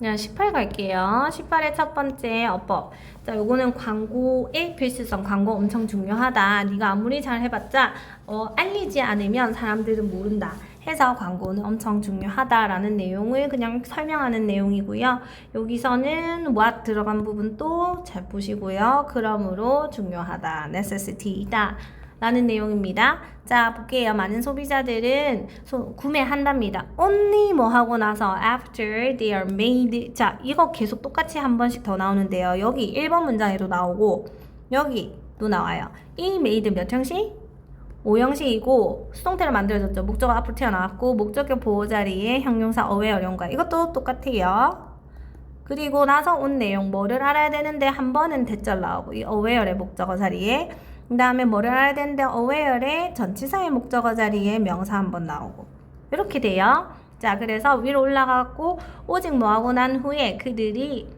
자, 18 갈게요. 18의 첫 번째 어법. 자, 요거는 광고의 필수성. 광고 엄청 중요하다. 네가 아무리 잘 해봤자 어, 알리지 않으면 사람들은 모른다. 해서 광고는 엄청 중요하다라는 내용을 그냥 설명하는 내용이고요. 여기서는 what 들어간 부분도 잘 보시고요. 그러므로 중요하다. necessity이다. 라는 내용입니다. 자, 볼게요. 많은 소비자들은 소- 구매한답니다. only 뭐 하고 나서 after they are made. 자, 이거 계속 똑같이 한 번씩 더 나오는데요. 여기 1번 문장에도 나오고 여기도 나와요. 이 made 몇 형식? 5형식이고 수동태로 만들어졌죠. 목적어 앞으로 튀어나왔고 목적격 보호 자리에 형용사 aware용과 이것도 똑같아요. 그리고 나서 온 내용 뭐를 알아야 되는데 한 번은 대절 나오고 이 aware의 목적어 자리에 그 다음에 뭐를 알아야 되는데 aware의 전치사의 목적어 자리에 명사 한번 나오고 이렇게 돼요. 자 그래서 위로 올라가고 오직 뭐 하고 난 후에 그들이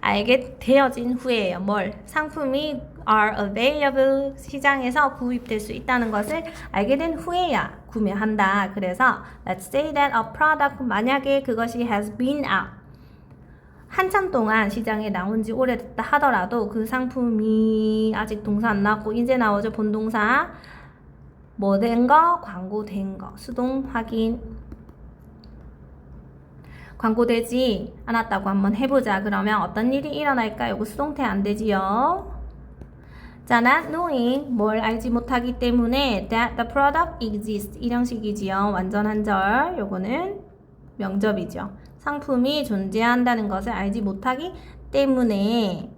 알게 되어진 후에요. 뭘? 상품이 are available 시장에서 구입될 수 있다는 것을 알게 된 후에야 구매한다. 그래서 let's say that a product 만약에 그것이 has been out 한참 동안 시장에 나온 지 오래됐다 하더라도 그 상품이 아직 동사 안 나왔고 이제 나오죠. 본동사. 뭐 된 거? 광고된 거. 수동 확인. 광고되지 않았다고 한번 해보자. 그러면 어떤 일이 일어날까 요거 수동태 안 되지요. 자, not knowing 뭘 알지 못하기 때문에 that the product exists. 이 형식이지요. 완전 한절. 요거는 명접이죠 상품이 존재한다는 것을 알지 못하기 때문에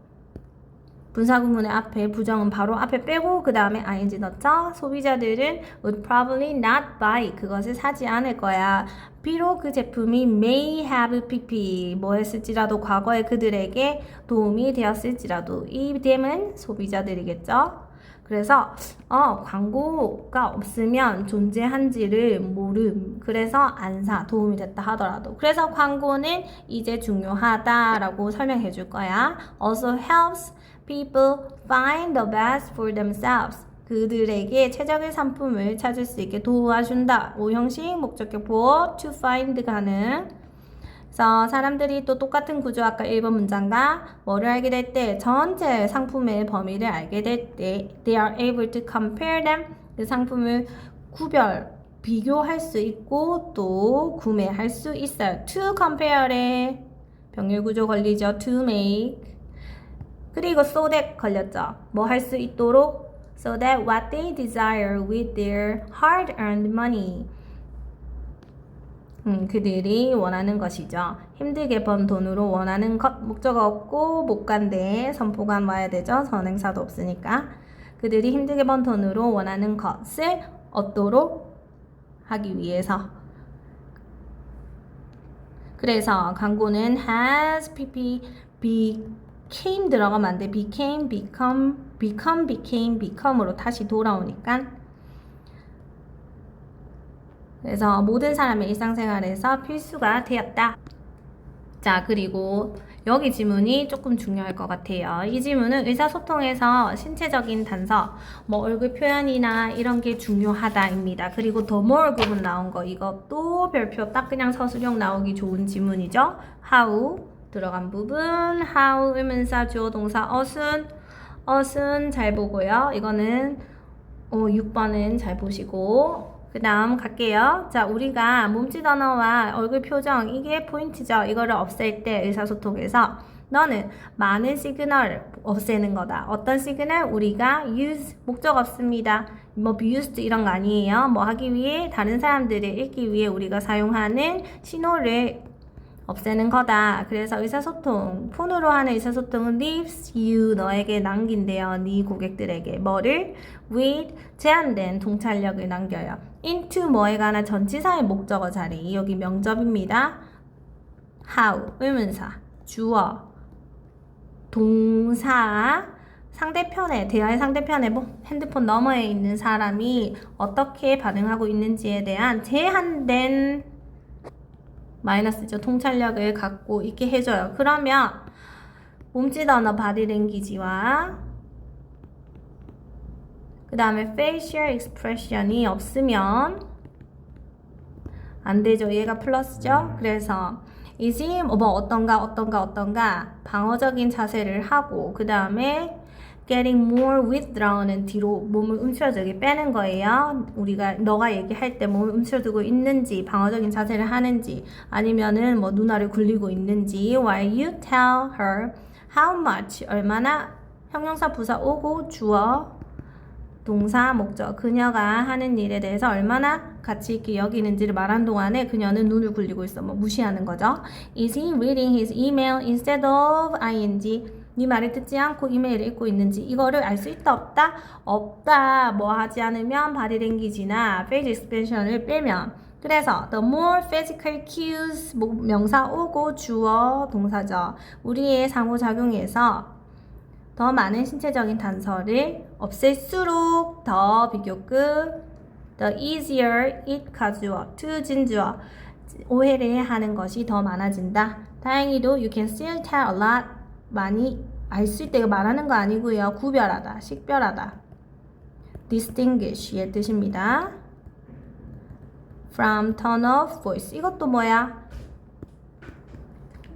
분사구문의 앞에 부정은 바로 앞에 빼고 그 다음에 ing 넣죠. 소비자들은 would probably not buy 그것을 사지 않을 거야. 비록 그 제품이 may have pp 뭐 했을지라도 과거에 그들에게 도움이 되었을지라도 이 댐은 소비자들이겠죠. 그래서 어 광고가 없으면 존재한지를 모름. 그래서 안 사 도움이 됐다 하더라도. 그래서 광고는 이제 중요하다라고 설명해 줄 거야. Also helps people find the best for themselves. 그들에게 최적의 상품을 찾을 수 있게 도와준다. 오형식 목적격 보호 to find 가능 그래서 사람들이 또 똑같은 구조 아까 1번 문장과 뭐를 알게 될 때 전체 상품의 범위를 알게 될 때 they are able to compare them 그 상품을 구별 비교할 수 있고 또 구매할 수 있어요. to compare에 병렬 구조 걸리죠. to make 그리고 so that 걸렸죠. 뭐 할 수 있도록 so that what they desire with their hard-earned money 음, 그들이 원하는 것이죠. 힘들게 번 돈으로 원하는 것 목적어 없고 못 간데 선포관 와야 되죠. 선행사도 없으니까. 그들이 힘들게 번 돈으로 원하는 것을 얻도록 하기 위해서. 그래서 광고는 has pp became 들어가면 안 돼. became become become became become으로 다시 돌아오니까 그래서 모든 사람의 일상생활에서 필수가 되었다. 자, 그리고 여기 지문이 조금 중요할 것 같아요. 이 지문은 의사소통에서 신체적인 단서, 뭐 얼굴 표현이나 이런 게 중요하다입니다. 그리고 더 more 부분 나온 거 이것도 별표 딱 그냥 서술형 나오기 좋은 지문이죠. how 들어간 부분, how 의문사 주어 동사 어순, 어순 잘 보고요. 이거는 어, 6번은 잘 보시고 그 다음 갈게요. 자, 우리가 몸짓 언어와 얼굴 표정 이게 포인트죠. 이거를 없앨 때 의사소통에서 너는 많은 시그널 없애는 거다. 어떤 시그널? 우리가 use 목적 없습니다. 뭐 used 이런 거 아니에요. 뭐 하기 위해 다른 사람들이 읽기 위해 우리가 사용하는 신호를 없애는 거다. 그래서 의사소통, 폰으로 하는 의사소통은 leaves you 너에게 남긴대요. 네 고객들에게 뭐를 with 제한된 통찰력을 남겨요. into 뭐에 관한 전치사의 목적어 자리 여기 명접입니다. how 의문사 주어 동사 상대편에 대화의 상대편에 뭐 핸드폰 너머에 있는 사람이 어떻게 반응하고 있는지에 대한 제한된 마이너스죠. 통찰력을 갖고 있게 해줘요. 그러면 몸짓 언어 바디 랭귀지와 그 다음에 facial expression이 없으면 안 되죠. 얘가 플러스죠. 그래서 is he 뭐 어떤가 어떤가 어떤가 방어적인 자세를 하고 그 다음에 getting more withdrawn은 뒤로 몸을 움츠러들게 빼는 거예요. 우리가 너가 얘기할 때 몸을 움츠러들고 있는지 방어적인 자세를 하는지 아니면은 뭐 누나를 굴리고 있는지 while you tell her how much 얼마나 형용사 부사 오고 주어 동사 목적 그녀가 하는 일에 대해서 얼마나 가치 있게 여기는지를 말한 동안에 그녀는 눈을 굴리고 있어 뭐 무시하는 거죠. Is he reading his email instead of ing? 네 말을 듣지 않고 이메일을 읽고 있는지 이거를 알 수 있다 없다 없다 뭐 하지 않으면 language나 face expression을 빼면 그래서 the more physical cues 뭐 명사 오고 주어 동사죠. 우리의 상호작용에서 더 많은 신체적인 단서를 없앨수록 더 비교급 the easier it 가주어 to 진주어 오해를 하는 것이 더 많아진다. 다행히도 you can still tell a lot 많이 알 수 있다 이거 말하는 거 아니고요. 구별하다, 식별하다. distinguish의 뜻입니다. from tone of voice 이것도 뭐야?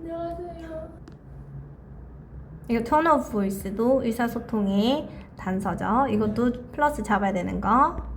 안녕하세요. 이거 tone of voice도 의사소통의 단서죠. 이것도 플러스 잡아야 되는 거.